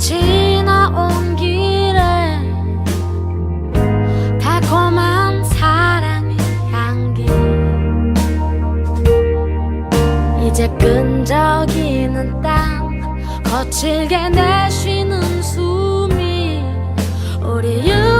지나온 길에 달콤한 사랑의 향기. 이제 끈적이는 땅 거칠게 내쉬는 숨이 우리 유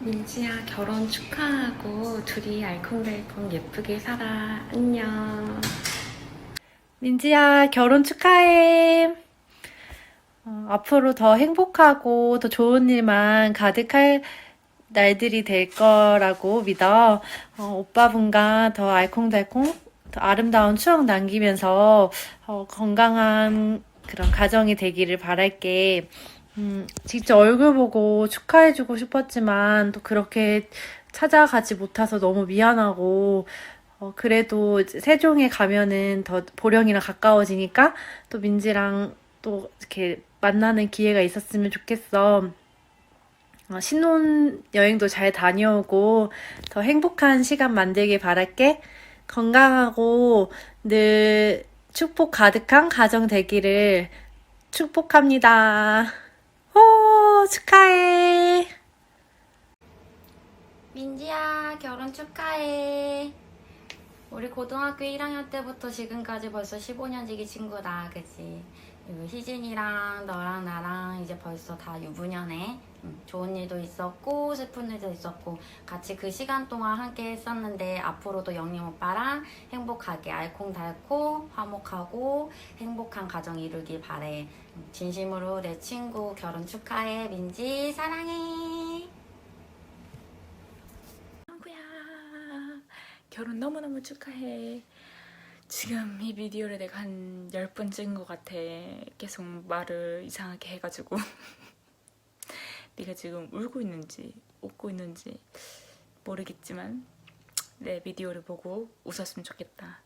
민지야 결혼 축하하고 둘이 알콩달콩 예쁘게 살아 안녕 민지야, 결혼 축하해. 어, 앞으로 더 행복하고 더 좋은 일만 가득할 날들이 될 거라고 믿어. 어, 오빠분과 더 알콩달콩, 더 아름다운 추억 남기면서 어, 건강한 그런 가정이 되기를 바랄게. 음, 직접 얼굴 보고 축하해주고 싶었지만 또 그렇게 찾아가지 못해서 너무 미안하고 어, 그래도 세종에 가면은 더 보령이랑 가까워지니까 또 민지랑 또 이렇게 만나는 기회가 있었으면 좋겠어. 어, 신혼 여행도 잘 다녀오고 더 행복한 시간 만들길 바랄게. 건강하고 늘 축복 가득한 가정 되기를 축복합니다. 오, 축하해. 민지야 결혼 축하해 우리 고등학교 1학년 때부터 지금까지 벌써 15년지기 친구다 그치 희진이랑 너랑 나랑 이제 벌써 다 유부녀네. 응, 좋은 일도 있었고 슬픈 일도 있었고 같이 그 시간 동안 함께 했었는데 앞으로도 영림 오빠랑 행복하게 알콩달콩 화목하고 행복한 가정 이루길 바래. 응, 진심으로 내 친구 결혼 축하해 민지. 사랑해. 친구야 결혼 너무너무 축하해 지금 이 비디오를 내가 한 10번 찍은 것 같아. 계속 말을 이상하게 해가지고. 네가 지금 울고 있는지 웃고 있는지 모르겠지만 내 비디오를 보고 웃었으면 좋겠다.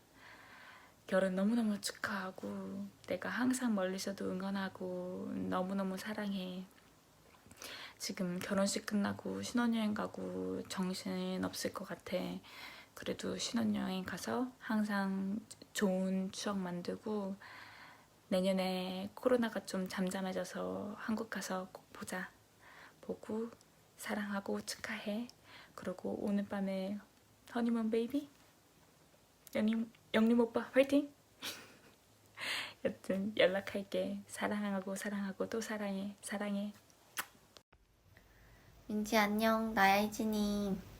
결혼 너무너무 축하하고 내가 항상 멀리서도 응원하고 너무너무 사랑해. 지금 결혼식 끝나고 신혼여행 가고 정신 없을 것 같아. 그래도 신혼여행 가서 항상 좋은 추억 만들고 내년에 코로나가 좀 잠잠해져서 한국 가서 꼭 보자. 보고 사랑하고 축하해. 그리고 오늘 밤에 허니문 베이비 영림 영림 오빠 화이팅. 여튼 연락할게. 사랑하고 사랑하고 또 사랑해 사랑해. 민지 안녕 나야 희진이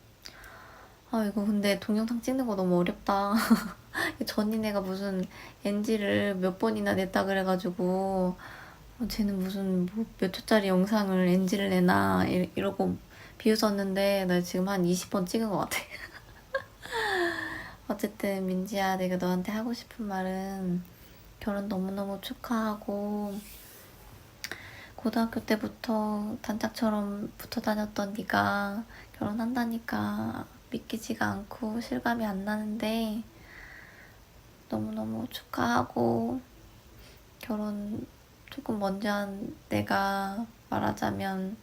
아 이거 근데 동영상 찍는 거 너무 어렵다. 전이네가 무슨 NG를 몇 번이나 냈다 그래가지고 어, 쟤는 무슨 뭐 몇 초짜리 영상을 NG를 내나 이- 이러고 비웃었는데 나 지금 한 20번 찍은 것 같아. 어쨌든 민지야 내가 너한테 하고 싶은 말은 결혼 너무너무 축하하고 고등학교 때부터 단짝처럼 붙어 다녔던 네가 결혼한다니까 믿기지가 않고 실감이 안 나는데 너무너무 축하하고 결혼 조금 먼저 한 내가 말하자면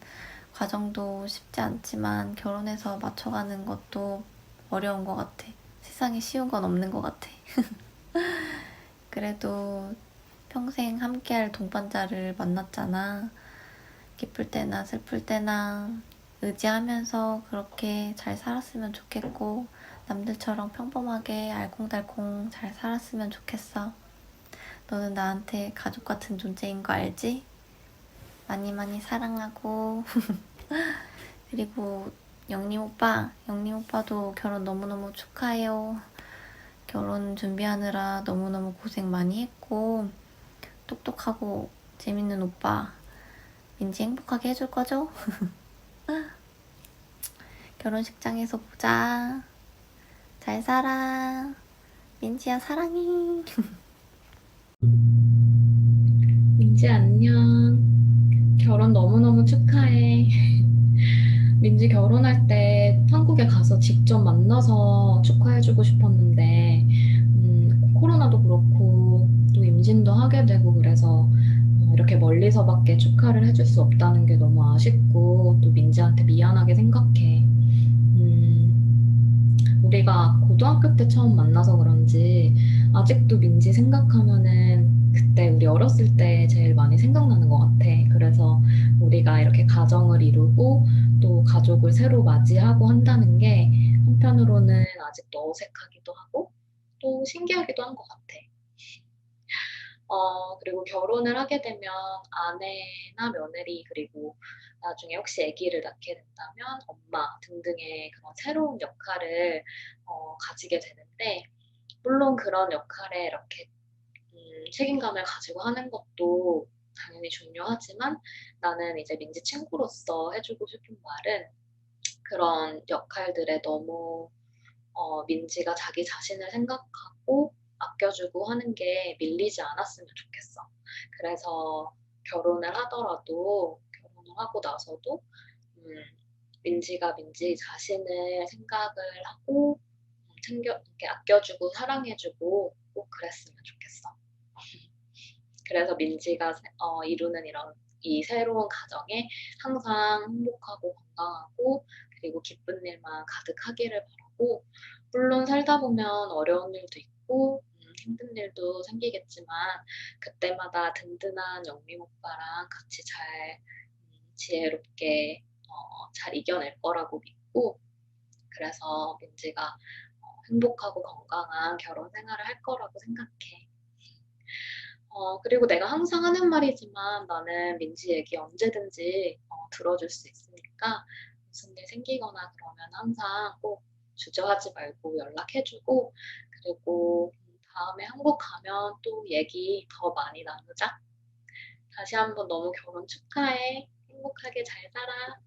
과정도 쉽지 않지만 결혼해서 맞춰가는 것도 어려운 것 같아. 세상에 쉬운 건 없는 것 같아. 그래도 평생 함께할 동반자를 만났잖아. 기쁠 때나 슬플 때나 의지하면서 그렇게 잘 살았으면 좋겠고, 남들처럼 평범하게 알콩달콩 잘 살았으면 좋겠어. 너는 나한테 가족 같은 존재인 거 알지? 많이 많이 사랑하고. 그리고 영림 오빠, 영림 오빠도 결혼 너무너무 축하해요. 결혼 준비하느라 너무너무 고생 많이 했고, 똑똑하고 재밌는 오빠. 민지 행복하게 해줄 거죠? 결혼식장에서 보자. 잘 살아. 민지야, 사랑해. 민지 안녕. 결혼 너무너무 축하해. 민지 결혼할 때 한국에 가서 직접 만나서 축하해주고 싶었는데, 음, 코로나도 그렇고, 또 임신도 하게 되고 그래서 어, 이렇게 멀리서밖에 축하를 해줄 수 없다는 게 너무 아쉽고, 또 민지한테 미안하게 생각해. 음, 우리가 고등학교 때 처음 만나서 그런지, 아직도 민지 생각하면은 그때 우리 어렸을 때 제일 많이 생각나는 것 같아. 그래서 우리가 이렇게 가정을 이루고 또 가족을 새로 맞이하고 한다는 게 한편으로는 아직도 어색하기도 하고 또 신기하기도 한 것 같아. 어, 그리고 결혼을 하게 되면 아내나 며느리 그리고 나중에 혹시 아기를 낳게 된다면 엄마 등등의 그런 새로운 역할을 어, 가지게 되는데 물론 그런 역할에 이렇게 음, 책임감을 가지고 하는 것도 당연히 중요하지만 나는 이제 민지 친구로서 해주고 싶은 말은 그런 역할들에 너무 어, 민지가 자기 자신을 생각하고 아껴주고 하는 게 밀리지 않았으면 좋겠어. 그래서 결혼을 하더라도 결혼을 하고 나서도 음, 민지가 민지 자신을 생각을 하고 음, 챙겨 이렇게 아껴주고 사랑해주고 꼭 그랬으면 좋겠어. 그래서 민지가 세- 어, 이루는 이런 이 새로운 가정에 항상 행복하고 건강하고 그리고 기쁜 일만 가득하기를 바라고 물론 살다 보면 어려운 일도 있고 음, 힘든 일도 생기겠지만 그때마다 든든한 영림 오빠랑 같이 잘 음, 지혜롭게 어, 잘 이겨낼 거라고 믿고 그래서 민지가 어, 행복하고 건강한 결혼 생활을 할 거라고 생각해. 어, 그리고 내가 항상 하는 말이지만 나는 민지 얘기 언제든지 어, 들어줄 수 있으니까 무슨 일 생기거나 그러면 항상 꼭 주저하지 말고 연락해주고 그리고 음, 다음에 한국 가면 또 얘기 더 많이 나누자. 다시 한번 너무 결혼 축하해. 행복하게 잘 살아.